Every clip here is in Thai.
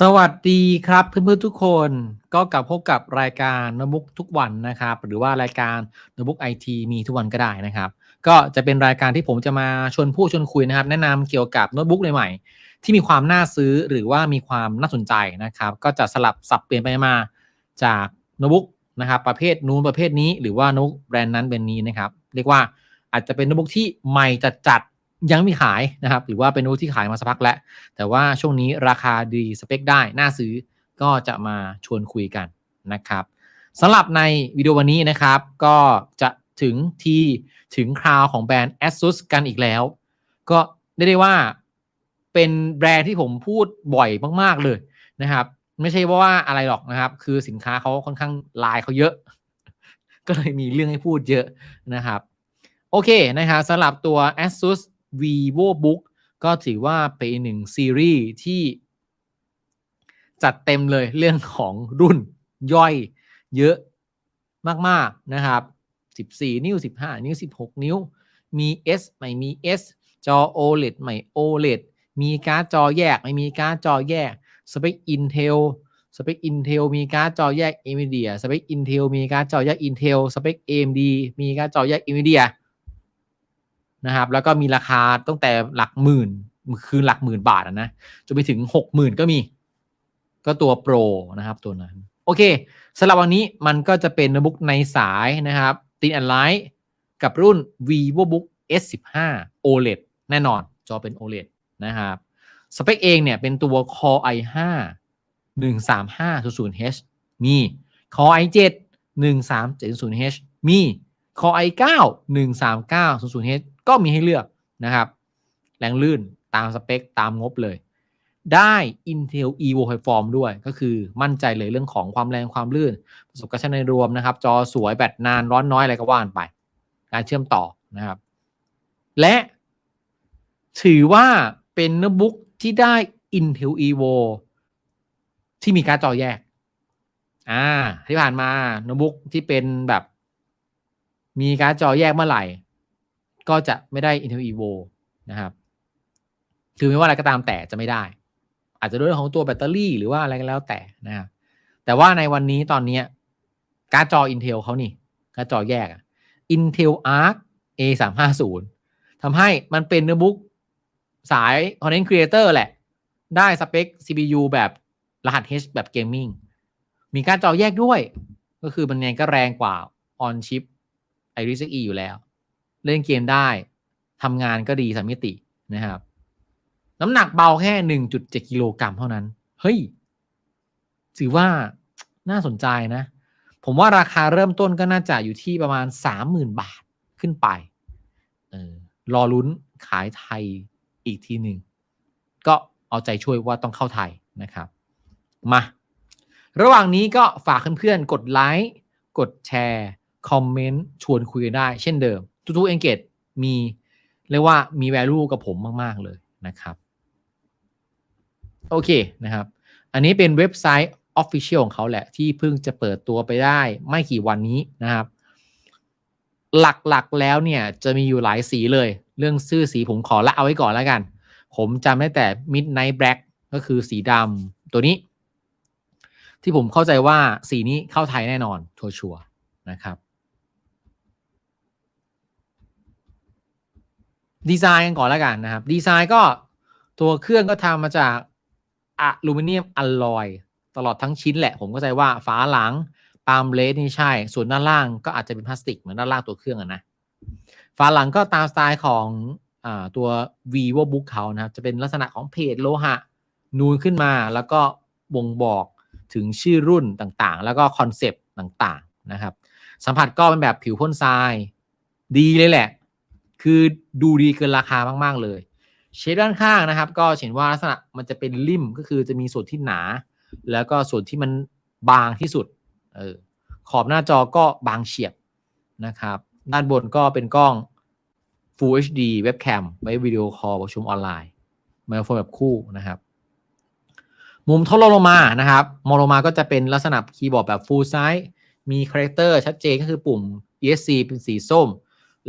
สวัสดีครับเพื่อนๆทุกคนก็กลับพบกับรายการโนบุกทุกวันนะครับ หรือว่ารายการโนบุกไอทีมีทุกวันก็ได้นะครับ ก็จะเป็นรายการที่ผมจะมาชวนพูดชวนคุยนะครับ แนะนำเกี่ยวกับโน้ตบุ๊กใหม่ๆที่มีความน่าซื้อหรือว่ามีความน่าสนใจนะครับ ก็จะสลับสับเปลี่ยนไปมาจากโน้ตบุ๊กนะครับ ประเภทนู้นประเภทนี้ หรือว่าโน้ตแบรนด์นั้นแบรนด์นี้นะครับ เรียกว่าอาจจะเป็นโน้ตบุ๊กที่ใหม่จัดๆ ยังมีขายนะครับ หรือว่าเป็นโน้ตที่ขายมาสักพักแล้ว แต่ว่าช่วงนี้ราคาดีสเปคได้ น่าซื้อก็จะมาชวนคุยกันนะครับสำหรับในวิดีโอวันนี้นะครับ ก็จะถึงที่ถึงคราวของแบรนด์ ASUS กันอีกแล้ว ก็ได้ได้ว่าเป็นแบรนด์ที่ผมพูดบ่อยมาก ๆเลยนะครับ ไม่ใช่ว่าอะไรหรอกนะครับ คือสินค้าเขาค่อนข้างลายเขาเยอะ ก็เลยมีเรื่องให้พูดเยอะนะครับ โอเคนะครับสำหรับตัว ASUS VivoBook ก็ถือว่าเป็นหนึ่งซีรีส์ที่จัดเต็มเลยเรื่องของรุ่นย่อยเยอะมาก ๆ นะครับ 14 นิ้ว 15 นิ้ว 16 นิ้ว มี S ไม่มี S จอ OLED ไม่ OLED มีการ์ดจอแยก ไม่มีการ์ดจอแยก สเปค Intel สเปค Intel มีการ์ดจอแยก NVIDIA สเปค Intel มีการ์ดจอแยก Intel สเปค AMD มีการ์ดจอแยก NVIDIA นะครับ แล้วก็มีราคาตั้งแต่หลักหมื่นคือหลักหมื่นบาทนะจนไปถึงหกหมื่นก็มี ก็ตัวโปรนะครับตัวนั้น โอเคสำหรับวันนี้มันก็จะเป็นโน้ตบุ๊กในสายนะครับตินแอนไลท์กับรุ่น vivobook S15 OLED แน่นอนจอเป็น OLED นะครับสเปคเองเนี่ยเป็นตัว Core i5 13500H มี Core i7 1370H มี Core i9 13900H ก็มีให้เลือกนะครับ แรงลื่นตามสเปค ตามงบเลย ได้ Intel Evo Platform ด้วยก็คือมั่นใจเลยเรื่องของความแรงความลื่น ประสบการณ์ใช้ในรวมนะครับ จอสวยแบตนานร้อนน้อยอะไรก็ว่านไป การเชื่อมต่อนะครับ และถือว่าเป็นโน้ตบุ๊กที่ได้ Intel Evo ที่มีการ์ดจอแยก อ่า ที่ผ่านมาโน้ตบุ๊กที่เป็นแบบ มีการ์ดจอแยกเมื่อไหร่ ก็จะไม่ได้ Intel Evo นะครับ คือไม่ว่าอะไรก็ตามแต่จะไม่ได้ อาจจะด้วยเรื่องของตัวแบตเตอรี่หรือว่าอะไรก็แล้วแต่นะครับแต่ว่าในวันนี้ตอนนี้การ์ดจอ Intel เขานี่การ์ดจอแยกอะ Intel Arc A350 ทำให้มันเป็นโน้ตบุ๊กสาย Content Creator แหละ ได้สเปค CPU แบบรหัส H แบบเกมมิ่งมีการ์ดจอแยกด้วย ก็คือมันยังก็แรงกว่า on chip Iris Xe อยู่แล้ว เล่นเกมได้ทำงานก็ดีสามมิตินะครับ น้ำหนักเบาแค่1.7กิโลกรัมเท่านั้น เฮ้ย ถือว่าน่าสนใจนะ ผมว่าราคาเริ่มต้นก็น่าจะอยู่ที่ประมาณ30,000บาทขึ้นไปเออรอลุ้นขายไทยอีกทีหนึ่ง ก็เอาใจช่วยว่าต้องเข้าไทยนะครับ มา ระหว่างนี้ก็ฝากเพื่อนๆ กดไลค์ กดแชร์ คอมเมนต์ ชวนคุยได้เช่นเดิม ทุกๆ engage มีเรียกว่ามี value กับผมมาก ๆ เลยนะครับ โอเคนะครับ อันนี้เป็นเว็บไซต์ Official ของเขาแหละที่เพิ่งจะเปิดตัวไปได้ไม่กี่วันนี้นะครับ หลักๆแล้วเนี่ยจะมีอยู่หลายสีเลย เรื่องชื่อสีผมขอละเอาไว้ก่อนแล้วกัน ผมจำได้แต่ Midnight Black ก็คือสีดำตัวนี้ ที่ผมเข้าใจว่าสีนี้เข้าไทยแน่นอนชัวร์นะครับ ดีไซน์กันก่อนแล้วกันนะครับ ดีไซน์ก็ตัวเครื่องก็ทำมาจากอะลูมิเนียมอลลอยตลอดทั้งชิ้นแหละ ผมก็ใจว่าฝาหลังปาล์มเลสนี่ใช่ ส่วนด้านล่างก็อาจจะเป็นพลาสติกเหมือนด้านล่างตัวเครื่องอะนะฝาหลังก็ตามสไตล์ของอตัว vivo book เขานะครับ จะเป็นลักษณะของเพจโลหะ นูนขึ้นมาแล้วก็บ่งบอกถึงชื่อรุ่นต่างๆ แล้วก็คอนเซปต์ต่างๆนะครับ สัมผัสก็เป็นแบบผิวพ่นทราย ดีเลยแหละ คือดูดีเกินราคามากๆเลย เชฟด้านข้างนะครับ ก็เห็นว่าลักษณะมันจะเป็นริมก็คือจะมีส่วนที่หนา แล้วก็ส่วนที่มันบางที่สุดเออขอบหน้าจอก็บางเฉียบนะครับ ด้านบนก็เป็นกล้อง Full HD เว็บแคมไว้วิดีโอคอลประชุมออนไลน์ไมโครโฟนแบบคู่นะครับ มุมทดลงลงมานะครับมองลงมาก็จะเป็นลักษณะคีย์บอร์ดแบบ full size มีคาแรคเตอร์ชัดเจนก็คือปุ่ม ESC เป็นสีส้ม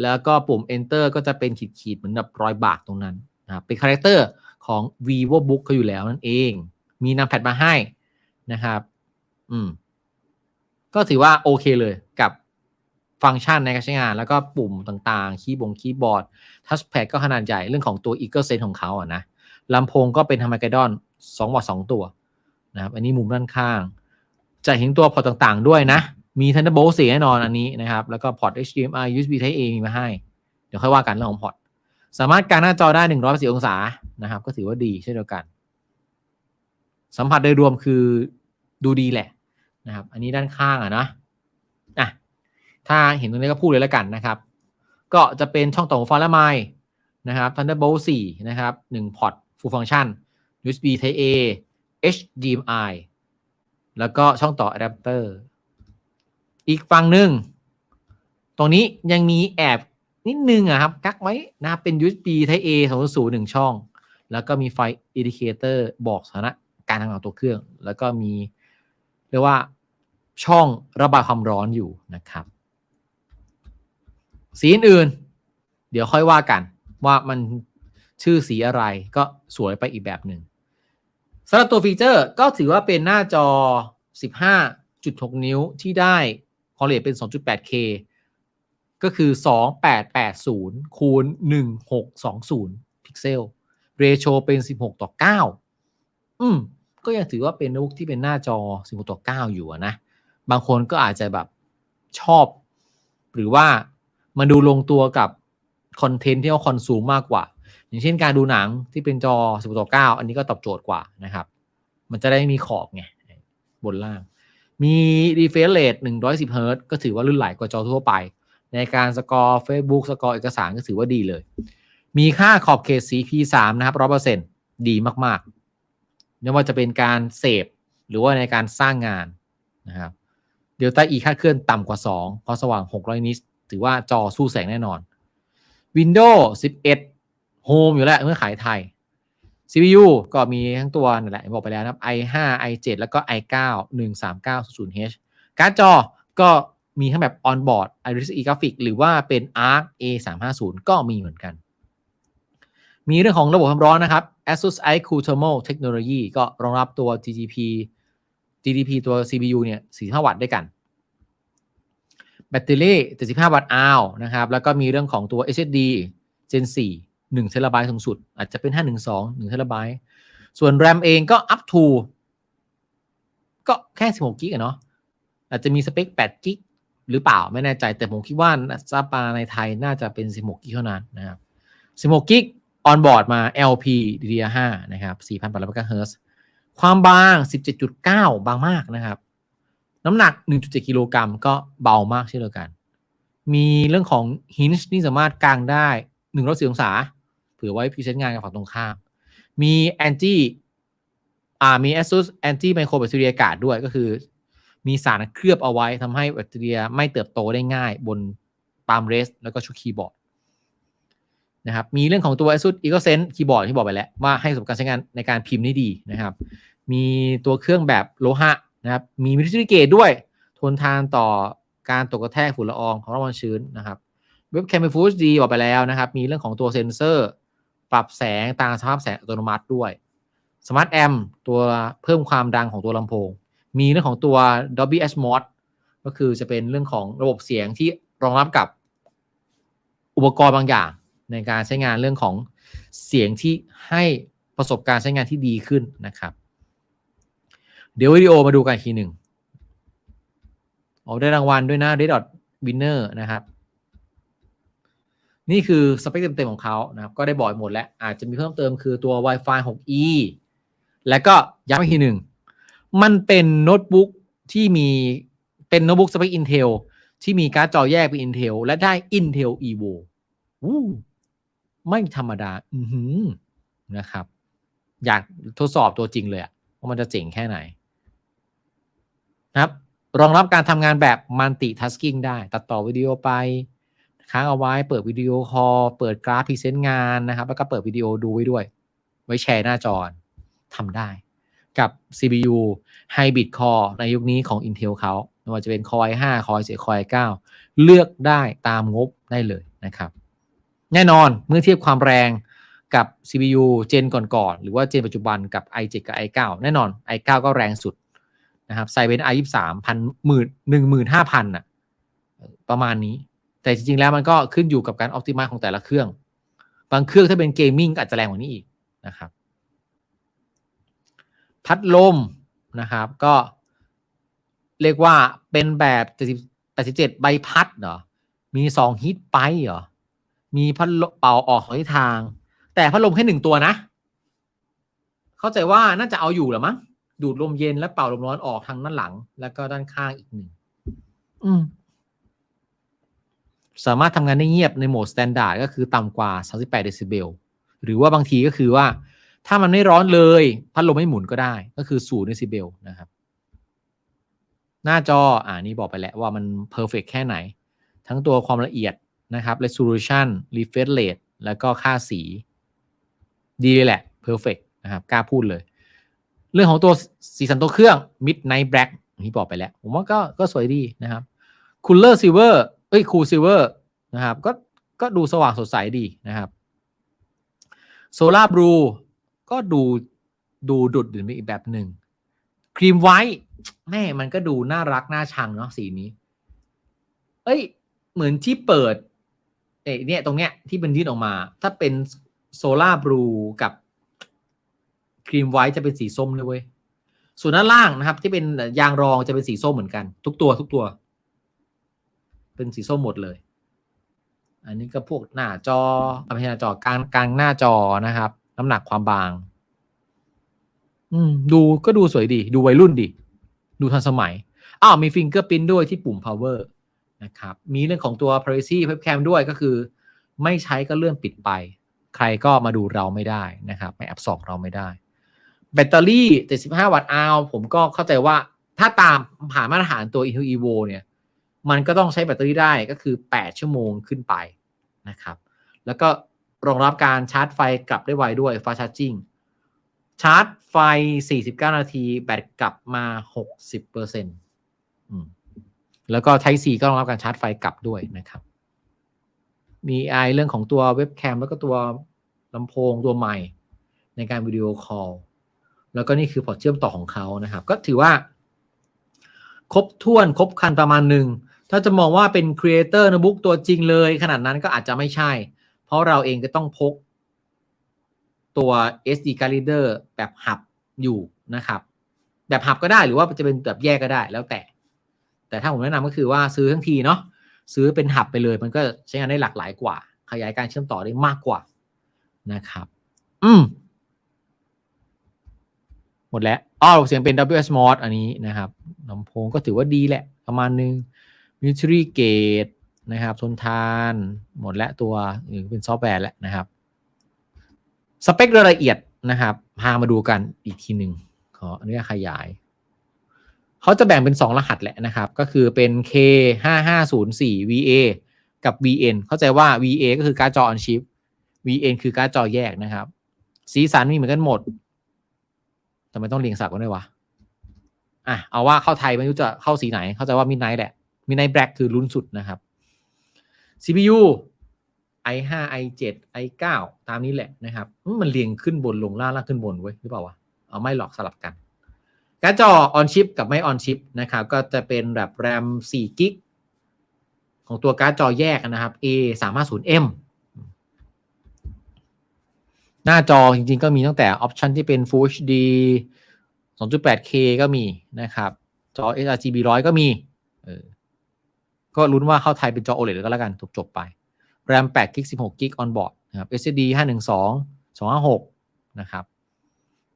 แล้วก็ปุ่ม enter ก็จะเป็นขีดๆเหมือนแบบรอยบากตรงนั้นนะครับเป็นคาแรคเตอร์ของ vivo book เขาอยู่แล้วนั่นเอง มีนำแพดมาให้นะครับ อืม ก็ถือว่าโอเคเลยกับฟังก์ชันในการใช้งาน แล้วก็ปุ่มต่างๆ คีย์บงคีย์บอร์ด ทัชแพดก็ขนาดใหญ่เรื่องของตัว e ี g เซนของเขาอะนะลำโพงก็เป็นธรรม a กดอนสองวัตต์สองตัวนะครับ อันนี้มุมด้านข้าง จะเห็นตัวพอร์ตต่างๆด้วยนะ มี Thunderbolt 4แน่นอนอันนี้นะครับ แล้วก็พอร์ต HDMI USB Type A มีมาให้ เดี๋ยวค่อยว่ากันเรื่องของพอร์ต สามารถการหน้าจอได้180องศานะครับ ก็ถือว่าดีเช่นเดียวกัน สัมผัสโดยรวมคือดูดีแหละนะครับ อันนี้ด้านข้างอะนะอะถ้าเห็นตรงนี้ก็พูดเลยแล้วกันนะครับ ก็จะเป็นช่องต่อหูฟังและไมค์นะครับ Thunderbolt 4 นะครับ1พอร์ต full function USB Type A HDMI แล้วก็ช่องต่ออะแดปเตอร์ อีกฝั่งหนึ่งตรงนี้ยังมีแอบนิดนึงอะครับ กักไว้นะครับเป็น USB Type A 2.0หนึ่งช่อง แล้วก็มีไฟ indicator บอกสถานะการทำงานตัวเครื่อง แล้วก็มีเรียกว่าช่องระบายความร้อนอยู่นะครับ สีอื่นๆเดี๋ยวค่อยว่ากันว่ามันชื่อสีอะไรก็สวยไปอีกแบบหนึ่งสำหรับตัวฟีเจอร์ก็ถือว่าเป็นหน้าจอ 15.6 นิ้วที่ได้ ความละเอียดเป็น 2.8K ก็คือ 2880 คูณ 1620 พิกเซล เรโชเป็น 16 ต่อ 9 อืม ก็ยังถือว่าเป็นโน้ตบุ๊กที่เป็นหน้าจอ 16 ต่อ 9 อยู่นะ บางคนก็อาจจะแบบชอบ หรือว่ามันดูลงตัวกับคอนเทนต์ที่เขาคอนซูมมากกว่า อย่างเช่นการดูหนังที่เป็นจอ 16 ต่อ 9 อันนี้ก็ตอบโจทย์กว่านะครับ มันจะได้มีขอบไงบนล่าง มี refresh rate 110 Hz ก็ถือว่าลื่นไหลกว่าจอทั่วไป ในการสกอร์ Facebook สกอร์เอกสารก็ถือว่าดีเลย มีค่าขอบเขต CP3 นะครับ100%ดีมากๆไม่ว่าจะเป็นการเสพหรือว่าในการสร้างงานนะครับเดลต้า E ค่าเคลื่อนต่ำกว่า 2 เพราะสว่าง 600 นิตถือว่าจอสู้แสงแน่นอน Windows 11 Home อยู่แล้วเมื่อขายไทย CPU ก็มีทั้งตัวนั่นแหละบอกไปแล้วนะครับ i5 i7 แล้วก็ i9 1390H การ์ดจอก็มีทั้งแบบ on board Iris E Graphic หรือว่าเป็น Arc A350 ก็มีเหมือนกัน มีเรื่องของระบบความร้อนนะครับ ASUS iCool Thermal Technology ก็รองรับตัว GDP GDP ตัว CPU เนี่ย45 วัตต์ด้วยกัน แบตเตอรี่75 วัตต์อาวนะครับ แล้วก็มีเรื่องของตัว SSD Gen 4 1เทราไบต์สูงสุด อาจจะเป็น 512 1เทราไบต์ส่วน RAM เองก็ up to ก็แค่ 16กิกะเนาะอาจจะมีสเปค8กิกหรือเปล่าไม่แน่ใจ แต่ผมคิดว่าซาปาในไทยน่าจะเป็น 16กิกเท่านั้นนะครับ16กิกออนบอร์ดมา LP DDR5 นะครับ4,800 MHz ความบาง 17.9 บางมากนะครับ น้ำหนัก 1.7 กิโลกรัมก็เบามากเช่นเดียวกัน มีเรื่องของ hinge ที่สามารถกางได้110องศา ผื่อไว้พรีเซนต์งานกับฝั่งตรงข้าม มี anti อ่ามี ASUS anti microbacteria guard ด้วยก็คือ มีสารเคลือบเอาไว้ทำให้แบคทีเรียไม่เติบโตได้ง่ายบนปาล์มเรส แล้วก็ชุดคีย์บอร์ดนะครับมีเรื่องของตัว ASUS EcoSense คีย์บอร์ดที่บอกไปแล้ว ว่าให้ประสบการณ์ใช้งานในการพิมพ์ได้ดีนะครับ มีตัวเครื่องแบบโลหะนะครับ มีมิลิเกตด้วย ทนทานต่อการตกกระแทกฝุ่นละอองของร้อนชื้นนะครับ เว็บแคม f ฟู d ดีบอกไปแล้วนะครับ มีเรื่องของตัวเซนเซอร์ ปรับแสงตามสภาพแสงอัตโนมัติด้วย Smart Amp ตัวเพิ่มความดังของตัวลำโพง มีเรื่องของตัว Dolby Atmos ก็คือจะเป็นเรื่องของระบบเสียงที่รองรับกับอุปกรณ์บางอย่าง ในการใช้งานเรื่องของเสียงที่ให้ประสบการณ์ใช้งานที่ดีขึ้นนะครับ เดี๋ยววิดีโอมาดูกันทีหนึ่งออกได้รางวัลด้วยนะ Red Dot Winner นะครับ นี่คือสเปคเต็มๆของเขานะครับก็ได้บอกหมดแล้ว อาจจะมีเพิ่มเติมคือตัว Wi-Fi 6E และก็ย้ำอีกทีหนึ่ง มันเป็นโน้ตบุ๊กที่มีเป็นโน้ตบุ๊กสเปค Intel ที่มีการ์ดจอแยกเป็น Intel และได้ Intel Evo อู้ไม่ธรรมดา อือหือนะครับ อยากทดสอบตัวจริงเลยอะว่ามันจะเจ๋งแค่ไหนนะครับ รองรับการทำงานแบบ multitasking ได้ ตัดต่อวิดีโอไป ค้างเอาไว้เปิดวิดีโอคอลเปิดกราฟพรีเซนต์งานนะครับ แล้วก็เปิดวิดีโอดูไว้ด้วย ไว้แชร์หน้าจอทำได้กับ CPU Hybrid Core ในยุคนี้ของ Intel เขาไม่ว่าจะเป็น Core i5 Core i7 Core i9 เลือกได้ตามงบได้เลยนะครับ แน่นอนเมื่อเทียบความแรงกับ CPU เจนก่อนๆ หรือว่าเจนปัจจุบันกับ i7 กับ i9 แน่นอน i9 ก็แรงสุดนะครับไซเบน i23 พันหมื่นหนึ่งหมื่นห้าพันอะประมาณนี้ แต่จริงๆแล้วมันก็ขึ้นอยู่กับการออ t ติมาของแต่ละเครื่อง บางเครื่องถ้าเป็นเกมมิ่งอาจจะแรงกว่านี้อีกนะครับ พัดลมนะครับ ก็เรียกว่าเป็นแบบ87ใบพัดเหรอ มีสองฮิตไปเหรอ มีพัดลมเป่าออกของทิศทาง แต่พัดลมแค่หนึ่งตัวนะ เข้าใจว่าน่าจะเอาอยู่หรือมั้งดูดลมเย็นและเป่าลมร้อนออกทางด้านหลัง แล้วก็ด้านข้างอีกหนึ่งอืม สามารถทำงานได้เงียบในโหมดสแตนดาร์ดก็คือต่ำกว่า 38เดซิเบลหรือว่าบางทีก็คือว่า ถ้ามันไม่ร้อนเลย พัดลมไม่หมุนก็ได้ ก็คือ0เดซิเบลนะครับ หน้าจออ่านี่บอกไปแล้วว่ามันเพอร์เฟกแค่ไหน ทั้งตัวความละเอียดนะครับ resolution refresh rate แล้วก็ค่าสี ดีเลยแหละ perfect นะครับ กล้าพูดเลย เรื่องของตัวสีสันตัวเครื่อง midnight black ที่บอกไปแล้ว ผมว่าก็ก็สวยดีนะครับ cooler silver อ้ย cool silver นะครับก็ก็ดูสว่างสดใสดีนะครับ solar blue ก็ดูดูดุดดื่นไปอีกแบบหนึ่ง cream white แม่มันก็ดูน่ารัก น่าชังเนาะสีนี้ เอ้ย เหมือนที่เปิดเอ้เนี่ยตรงเนี้ยที่เป็นยื่นออกมา ถ้าเป็นโซลาร์บลูกับครีมไวท์จะเป็นสีส้มเลยเว้ยส่วนด้านล่างนะครับ ที่เป็นยางรองจะเป็นสีส้มเหมือนกัน ทุกตัวทุกตัว เป็นสีส้มหมดเลย อันนี้ก็พวกหน้าจอไม่ใช่หน้าจอกลางกลางหน้าจอนะครับ น้ำหนักความบาง อืม ดูก็ดูสวยดี ดูวัยรุ่นดี ดูทันสมัย อ้าวมีฟิงเกอร์พินด้วยที่ปุ่ม power นะครับ มีเรื่องของตัว privacy webcam ด้วยก็คือ ไม่ใช้ก็เลื่อนปิดไป ใครก็มาดูเราไม่ได้นะครับ ไม่แอบส่องเราไม่ได้ แบตเตอรี่ 75 วัตต์อาวผมก็เข้าใจว่าถ้าตามผ่านมาตรฐานตัว Intel Evo เนี่ย มันก็ต้องใช้แบตเตอรี่ได้ก็คือ 8 ชั่วโมงขึ้นไปนะครับ แล้วก็รองรับการชาร์จไฟกลับได้ไวด้วย fast charging ชาร์จไฟ 49 นาที แบตกลับมา 60%อืมแล้วก็ Type C ก็รองรับการชาร์จไฟกลับด้วยนะครับ มีไอเรื่องของตัวเว็บแคมแล้วก็ตัวลำโพงตัวใหม่ในการวิดีโอคอล แล้วก็นี่คือพอร์ตเชื่อมต่อของเขานะครับ ก็ถือว่า ครบถ้วนครบครันประมาณหนึ่ง ถ้าจะมองว่าเป็นครีเอเตอร์โน้ตบุ๊กตัวจริงเลย ขนาดนั้นก็อาจจะไม่ใช่ เพราะเราเองก็ต้องพกตัว SD card reader แบบหับอยู่นะครับ แบบหับก็ได้หรือว่าจะเป็นแบบแยกก็ได้แล้วแต่ แต่ถ้าผมแนะนำก็คือว่าซื้อทั้งทีเนาะซื้อเป็นหับไปเลย มันก็ใช้งานได้หลากหลายกว่า ขยายการเชื่อมต่อได้มากกว่านะครับ อืมหมดแล้วอ้อเสียงเป็น WS Mod อันนี้นะครับลำโพงก็ถือว่าดีแหละ ประมาณนึง Military Gate นะครับทนทานหมดแล้วตัวอื่นเป็นซอฟต์แวร์แล้วนะครับสเปครายละเอียดนะครับ พามาดูกันอีกทีหนึ่งขออนุญาตขยาย เขาจะแบ่งเป็น 2 รหัสแหละนะครับ ก็คือเป็น K 5 5 0 4 VA กับ VN เข้าใจว่า VA ก็คือการ์ดจอ on chip VN คือการ์ดจอแยกนะครับ สีสันมีเหมือนกันหมดทำไมต้องเรียงสักกันด้วยวะอะเอาว่าเข้าไทยไม่รู้จะเข้าสีไหน เข้าใจว่า Midnight แหละ Midnight Black คือรุ่นสุดนะครับ CPU i5 i7 i9 ตามนี้แหละนะครับ มันเรียงขึ้นบนลงล่างล่างขึ้นบนเว้ยหรือเปล่าวะเอาไม่หรอกสลับกันการ์ดจอ on chip กับไม่ on chip นะครับ ก็จะเป็นแบบแรม4กิกของตัวการ์ดจอแยกนะครับ A 3 5 0 M หน้าจอจริงๆ ก็มีตั้งแต่ออปชันที่เป็น Full HD 2.8K ก็มีนะครับ จอ sRGB 100 ก็มี ก็ลุ้นว่าเข้าไทยเป็นจอ OLED ก็แล้วกันจบไป RAM 8 GB 16 GB on board นะครับ SSD 512 256นะครับ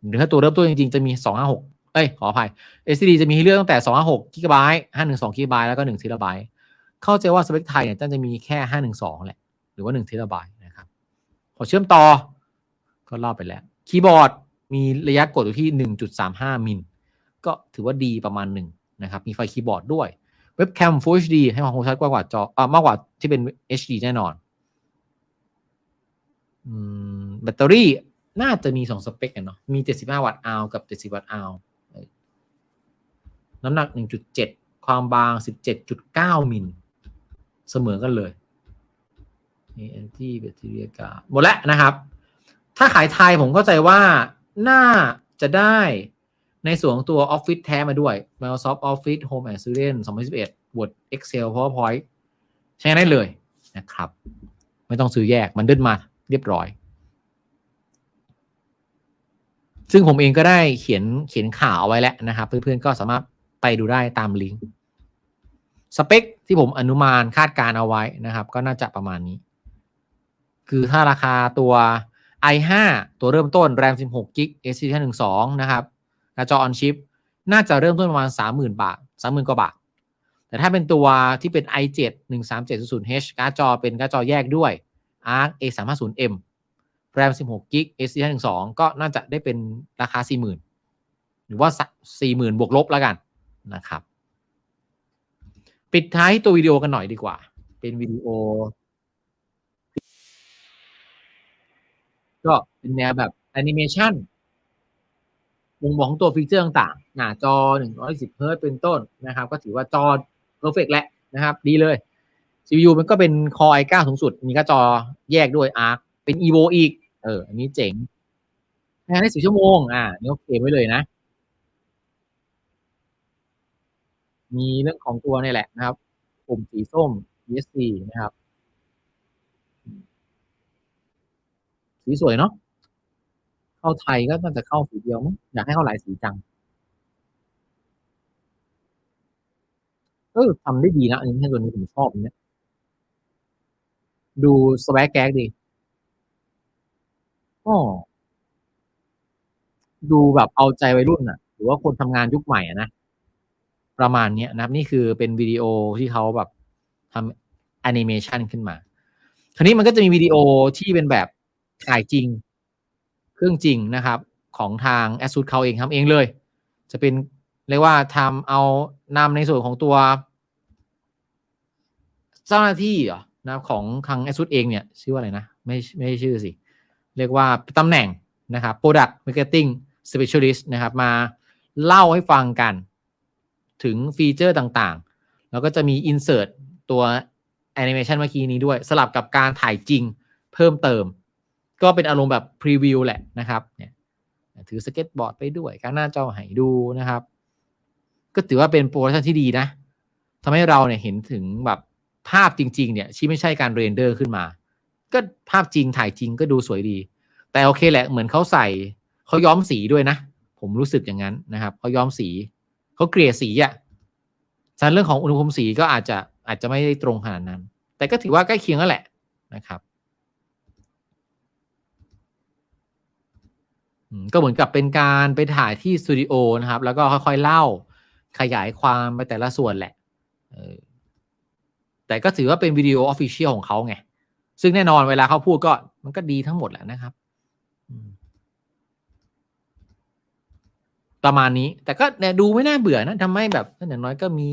หรือถ้าตัวเริ่มต้นจริง ๆ จะมี 256 เอ้ย ขออภัย SSD จะมีให้เลือกตั้งแต่ 256 GB 512 GB แล้วก็1 TB เข้าใจว่าสเปคไทยเนี่ยจะมีแค่ 512 แหละ หรือว่า1 TB นะครับ พอเชื่อมต่อก็เล่าไปแล้ว คีย์บอร์ดมีระยะกดอยู่ที่ 1.35 มิล ก็ถือว่าดีประมาณหนึ่งนะครับ มีไฟคีย์บอร์ดด้วย เว็บแคม Full HD ให้ความคมชัดกว่าจออ่ามากกว่าที่เป็น HD แน่นอนอืมแบตเตอรี่น่าจะมี2สเปคกันเนาะมี 75 วัตต์อาวกับ 70 วัตต์อาวน้ำหนัก 1.7 ความบาง 17.9 มิลเสมอกันเลยนี่แอนตี้แบตเตอรี่กาหมดแล้วนะครับ ถ้าขายไทยผมเข้าใจว่าน่าจะได้ ในส่วนของตัว Office แท้มาด้วย Microsoft Office Home and Student 2011 Word Excel PowerPoint ใช้ได้เลยนะครับ ไม่ต้องซื้อแยกมันเดินมาเรียบร้อย ซึ่งผมเองก็ได้เขียนเขียนข่าวเอาไว้แล้วนะครับ เพื่อนๆก็สามารถไปดูได้ตามลิงก์สเปคที่ผมอนุมานคาดการเอาไว้นะครับ ก็น่าจะประมาณนี้ คือถ้าราคาตัว i5 ตัวเริ่มต้น RAM 16 g b SSD 12 นะครับ น้าจอ on chip น่าจะเริ่มต้นประมาณ 30,000 บาท 30,000 กว่าบาท แต่ถ้าเป็นตัวที่เป็น i7 13700H การ์ดจอเป็นการ์ดจอแยกด้วย ARC A350M RAM 16 g b SSD 12 ก็น่าจะได้เป็นราคา 40,000 หรือว่า 40,000 บวกลบแล้วกันนะครับ ปิดท้ายตัววิดีโอกันหน่อยดีกว่า เป็นวิดีโอ ก็เป็นแนวแบบแอนิเมชัน บ่งบอกของตัวฟีเจอร์ต่างๆ หน้าจอ110เฮิร์ตเป็นต้นนะครับ ก็ถือว่าจอเพอร์เฟกแหละนะครับ ดีเลย CPU มันก็เป็น Core i9 สูงสุด มีการ์ดจอแยกด้วย ARC เป็น Evo อีก เออ อันนี้เจ๋งงานได้สี่ชั่วโมง อ่า นี่โอเคไว้เลยนะ มีเรื่องของตัวนี่แหละนะครับ ปุ่มสีส้ม ESC นะครับ สีสวยเนาะ เข้าไทยก็น่าจะเข้าสีเดียวมั้ง อยากให้เข้าหลายสีจัง เออทำได้ดีนะอันนี้ให้ตัวนี้ผมชอบเนี้ย ดู swag gag ดีอ้อดูแบบเอาใจวัยรุ่นอะหรือว่าคนทำงานยุคใหม่อะนะ ประมาณเนี้ยนะครับ นี่คือเป็นวิดีโอที่เขาแบบทำแอนิเมชันขึ้นมา คราวนี้มันก็จะมีวิดีโอที่เป็นแบบถ่ายจริง เครื่องจริงนะครับของทาง ASUS เขาเองทำเองเลย จะเป็นเรียกว่าทำเอานำในส่วนของตัว เจ้าหน้าที่เหรอนะของทาง ASUS เองเนี่ยชื่อว่าอะไรนะ ไม่ไม่ช่ชื่อสิ เรียกว่าตำแหน่งนะครับ Product Marketing Specialist นะครับ มาเล่าให้ฟังกัน ถึงฟีเจอร์ต่างๆ แล้วก็จะมี insert ตัวแอนิเมชันเมื่อกี้นี้ด้วย สลับกับการถ่ายจริงเพิ่มเติม ก็เป็นอารมณ์แบบพรีวิวแหละนะครับเนี่ยถือสเก็ตบอร์ดไปด้วยการหน้าจอให้ดูนะครับ ก็ถือว่าเป็นโปรดักชันที่ดีนะทำให้เราเนี่ยเห็นถึงแบบภาพจริง ๆ เนี่ยที่ไม่ใช่การเรนเดอร์ขึ้นมา ก็ภาพจริงถ่ายจริงก็ดูสวยดี แต่โอเคแหละเหมือนเขาใส่เขาย้อมสีด้วยนะ ผมรู้สึกอย่างนั้นนะครับเขาย้อมสีเขาเกลี่ยสีอะ่ะฉะนั้นเรื่องของอุณหภูมิสีก็อาจจะอาจจะไม่ได้ตรงขนาดนั้น แต่ก็ถือว่าใกล้เคียงแล้วแหละนะครับ ก็เหมือนกับเป็นการไปถ่ายที่สตูดิโอนะครับ แล้วก็ค่อยๆเล่าขยายความไปแต่ละส่วนแหละแต่ก็ถือว่าเป็นวิดีโอออฟฟิเชียลของเขาไง ซึ่งแน่นอนเวลาเขาพูดก็มันก็ดีทั้งหมดแหละนะครับ ประมาณนี้ แต่ก็เนี่ยดูไม่น่าเบื่อนะทำให้แบบอย่างน้อยก็มี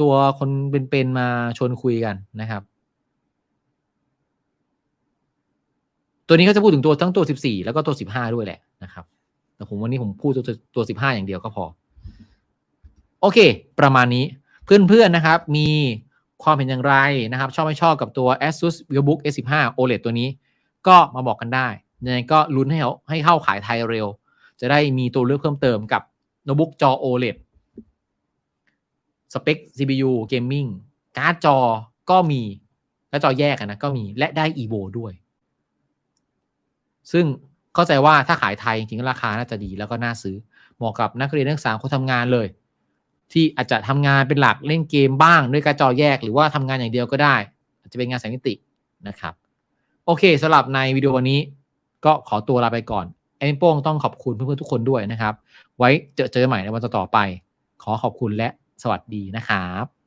ตัวคนเป็นๆมาชวนคุยกันนะครับ ตัวนี้ก็จะพูดถึงตัวทั้งตัว 14 แล้วก็ตัว 15 ด้วยแหละนะครับแต่ผมวันนี้ผมพูดตัวตัว 15 อย่างเดียวก็พอ โอเค ประมาณนี้เพื่อนๆนะครับ มีความเห็นอย่างไรนะครับ ชอบไม่ชอบกับตัว ASUS VivoBook S15 OLED ตัวนี้ ก็มาบอกกันได้ยังไงก็ลุ้นให้เขาให้เข้าขายไทยเร็ว จะได้มีตัวเลือกเพิ่มเติมกับโน้ตบุ๊กจอ OLED สเปค CPU Gaming การ์ดจอก็มีการ์ดจอแยกนะก็มีและได้ EVO ด้วย ซึ่งเข้าใจว่าถ้าขายไทยจริงๆราคาน่าจะดีแล้วก็น่าซื้อเหมาะกับนักเรียนนักศึกษาคนทำงานเลย ที่อาจจะทำงานเป็นหลักเล่นเกมบ้างด้วยการ์ดจอแยกหรือว่าทำงานอย่างเดียวก็ได้ อาจจะเป็นงานสายมิตินะครับ โอเคสำหรับในวิดีโอวันนี้ก็ขอตัวลาไปก่อนแอนโป้งต้องขอบคุณเพื่อนๆทุกคนด้วยนะครับ ไว้เจอเจอใหม่ในวันต่อไป ขอขอบคุณและสวัสดีนะครับ